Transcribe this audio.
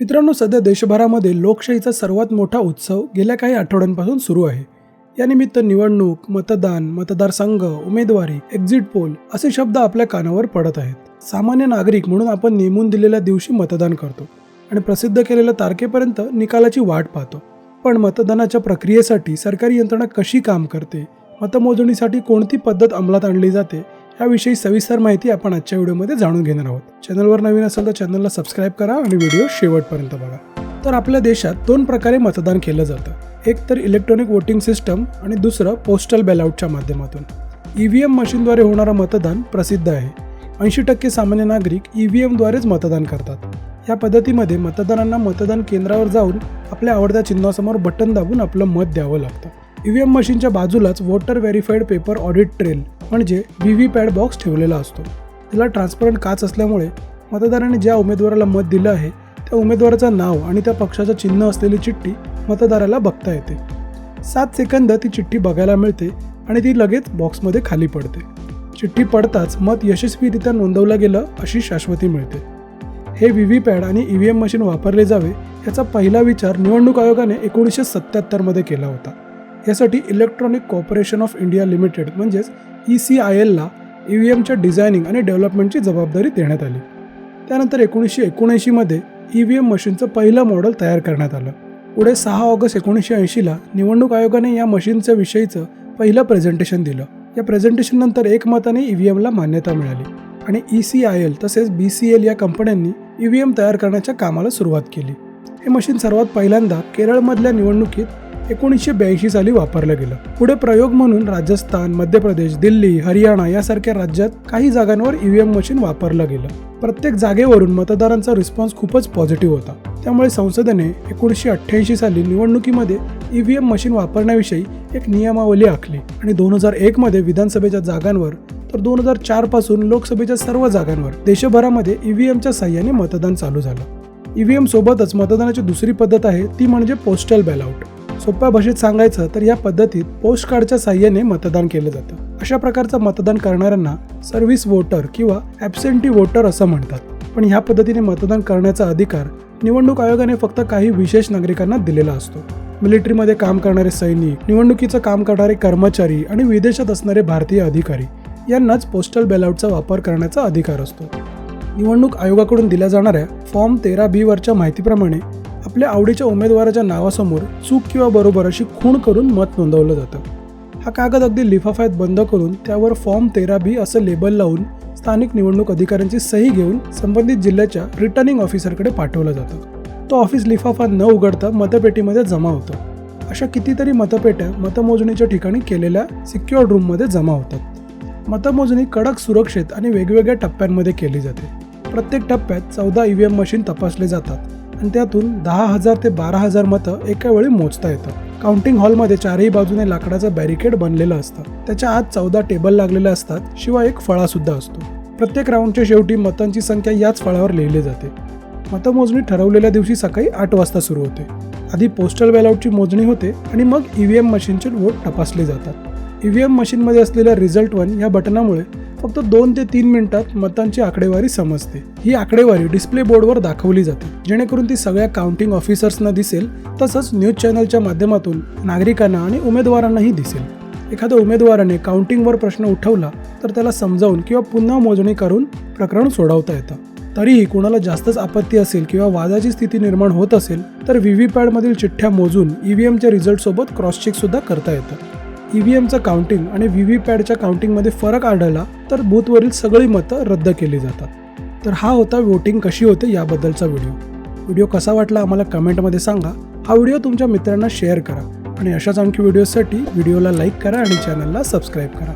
मित्रांनो सध्या देशभरामध्ये लोकशाहीचा सर्वात मोठा उत्सव गेल्या काही आठवड्यांपासून सुरू आहे. यानिमित्त निवडणूक मतदान मतदारसंघ उमेदवारी एक्झिट पोल असे शब्द आपल्या कानावर पडत आहेत. सामान्य नागरिक म्हणून आपण नेमून दिलेल्या दिवशी मतदान करतो आणि प्रसिद्ध केलेल्या तारखेपर्यंत निकालाची वाट पाहतो. पण मतदानाच्या प्रक्रियेसाठी सरकारी यंत्रणा कशी काम करते? मतमोजणीसाठी कोणती पद्धत अंमलात आणली जाते? याविषयी सविस्तर माहिती आपण आजच्या व्हिडिओमध्ये जाणून घेणार आहोत. चॅनलवर नवीन असेल तर चॅनलला सबस्क्राईब करा आणि व्हिडिओ शेवटपर्यंत बघा. तर आपल्या देशात दोन प्रकारे मतदान केलं जातं. एक तर इलेक्ट्रॉनिक वोटिंग सिस्टम आणि दुसरं पोस्टल बॅलआउटच्या माध्यमातून. ई व्ही एम मशीनद्वारे होणारं मतदान प्रसिद्ध आहे. ऐंशी टक्के सामान्य नागरिक ई व्ही एमद्वारेच मतदान करतात. या पद्धतीमध्ये मतदारांना मतदान केंद्रावर जाऊन आपल्या आवडत्या चिन्हासमोर बटन दाबून आपलं मत द्यावं लागतं. ईव्हीएम व्ही एम मशीनच्या बाजूलाच water verified paper audit trail म्हणजे व्ही व्ही पॅड बॉक्स ठेवलेला असतो. त्याला ट्रान्सपरंट काच असल्यामुळे मतदाराने ज्या उमेदवाराला मत दिलं आहे त्या उमेदवाराचं नाव आणि त्या पक्षाचं चिन्ह असलेली चिठ्ठी मतदाराला बघता येते. सात सेकंद ती चिठ्ठी बघायला मिळते आणि ती लगेच बॉक्समध्ये खाली पडते. चिठ्ठी पडताच मत यशस्वीरित्या नोंदवलं गेलं अशी शाश्वती मिळते. हे व्ही व्ही पॅड आणि ई व्ही एम मशीन वापरले जावे याचा पहिला विचार निवडणूक आयोगाने एकोणीसशे सत्त्याहत्तरमध्ये केला होता. यासाठी electronic corporation of India limited म्हणजेच ई सी आय एलला ई व्ही एमच्या डिझायनिंग आणि डेव्हलपमेंटची जबाबदारी देण्यात आली. त्यानंतर एकोणीसशे एकोणऐंशीमध्ये ई व्ही एम मशीनचं पहिलं मॉडेल तयार करण्यात आलं. पुढे सहा ऑगस्ट एकोणीसशे ऐंशीला निवडणूक आयोगाने या मशीनच्या विषयीचं पहिलं प्रेझेंटेशन दिलं. या प्रेझेंटेशननंतर एकमताने ई व्ही एमला मान्यता मिळाली आणि ई सी आय एल तसेच बी सी एल या कंपन्यांनी ई व्ही एम तयार करण्याच्या कामाला सुरुवात केली. हे मशीन सर्वात पहिल्यांदा केरळमधल्या निवडणुकीत एकोणीसशे ब्याऐंशी साली वापरलं गेलं. पुढे प्रयोग म्हणून राजस्थान मध्य प्रदेश दिल्ली हरियाणा यासारख्या राज्यात काही जागांवर ईव्हीएम मशीन वापरलं गेलं. प्रत्येक जागेवरून मतदारांचा रिस्पॉन्स खूपच पॉझिटिव्ह होता. त्यामुळे संसदेने एकोणीसशे अठ्ठ्याऐंशी साली निवडणुकीमध्ये ईव्हीएम मशीन वापरण्याविषयी एक नियमावली आखली आणि दोन हजार एकमध्ये विधानसभेच्या जागांवर तर दोन हजार चारपासून लोकसभेच्या सर्व जागांवर देशभरामध्ये ईव्हीएमच्या साह्याने मतदान चालू झालं. ईव्हीएम सोबतच मतदानाची दुसरी पद्धत आहे ती म्हणजे पोस्टल बॅलआउट सोप्या भाषेत सांगायचं तर या पद्धतीत पोस्ट कार्डच्या साह्याने मतदान केलं जातं. अशा प्रकारचं मतदान करणाऱ्यांना सर्व्हिस वोटर किंवा ॲब्सेंटी वोटर असं म्हणतात. पण ह्या पद्धतीने मतदान करण्याचा अधिकार निवडणूक आयोगाने फक्त काही विशेष नागरिकांना दिलेला असतो. मिलिटरीमध्ये काम करणारे सैनिक निवडणुकीचं काम करणारे कर्मचारी आणि विदेशात असणारे भारतीय अधिकारी यांनाच पोस्टल बॅलआउटचा वापर करण्याचा अधिकार असतो. निवडणूक आयोगाकडून दिल्या जाणाऱ्या फॉर्म तेरा बी वरच्या माहितीप्रमाणे आपल्या आवडीच्या उमेदवाराच्या नावासमोर चूक किंवा बरोबर अशी खूण करून मत नोंदवलं जातं. हा कागद अगदी लिफाफ्यात बंद करून त्यावर फॉर्म तेरा बी असं लेबल लावून स्थानिक निवडणूक अधिकाऱ्यांची सही घेऊन संबंधित जिल्ह्याच्या रिटर्निंग ऑफिसरकडे पाठवलं जातं. तो ऑफिस लिफाफा न उघडता मतपेटीमध्ये जमा होतो. अशा कितीतरी मतपेट्या मतमोजणीच्या ठिकाणी केलेल्या सिक्युअर्ड रूममध्ये जमा होतात. मतमोजणी कडक सुरक्षित आणि वेगवेगळ्या टप्प्यांमध्ये केली जाते. प्रत्येक टप्प्यात चौदा ई व्ही एम मशीन तपासले जातात. आणि त्यातून दहा हजार ते बारा हजार मतं एका वेळी मोजता येतं. काउंटिंग हॉलमध्ये चारही बाजूने लाकडाचं बॅरिकेड बनलेलं असतं. त्याच्या आत चौदा टेबल लागलेले असतात शिवाय एक फळा सुद्धा असतो. प्रत्येक राऊंडच्या शेवटी मतांची संख्या याच फळावर लिहिली जाते. मतमोजणी ठरवलेल्या दिवशी सकाळी आठ वाजता सुरू होते. आधी पोस्टल बॅलआउटची मोजणी होते आणि मग ई व्ही एम मशीनचे वोट तपासले जातात. ई व्ही एम मशीनमध्ये असलेल्या रिझल्ट वन या बटनामुळे फक्त दोन ते तीन मिनिटात मतांची आकडेवारी समजते. ही आकडेवारी डिस्प्ले बोर्डवर दाखवली जाते. जेणेकरून ती सगळ्या काउंटिंग ऑफिसर्सना दिसेल तसंच न्यूज चॅनलच्या माध्यमातून नागरिकांना आणि उमेदवारांनाही दिसेल. एखाद्या उमेदवाराने काउंटिंगवर प्रश्न उठवला तर त्याला समजावून किंवा पुन्हा मोजणी करून प्रकरण सोडवता येतं. तरीही कोणाला जास्तच आपत्ती असेल किंवा वादाची स्थिती निर्माण होत असेल तर व्ही व्ही पॅडमधील चिठ्ठ्या मोजून ई व्ही एमच्या रिझल्टसोबत क्रॉस चेकसुद्धा करता येतं. ईव्हीएमचं व्ही एमचं काउंटिंग आणि व्ही व्ही पॅडच्या काउंटिंगमध्ये फरक आढळला तर बूथवरील सगळी मतं रद्द केली जातात. तर हा होता वोटिंग कशी होते याबद्दलचा व्हिडिओ. व्हिडिओ कसा वाटला आम्हाला कमेंटमध्ये सांगा. हा व्हिडिओ तुमच्या मित्रांना शेअर करा आणि अशाच आणखी व्हिडिओसाठी व्हिडिओला लाईक करा आणि चॅनलला सबस्क्राईब करा.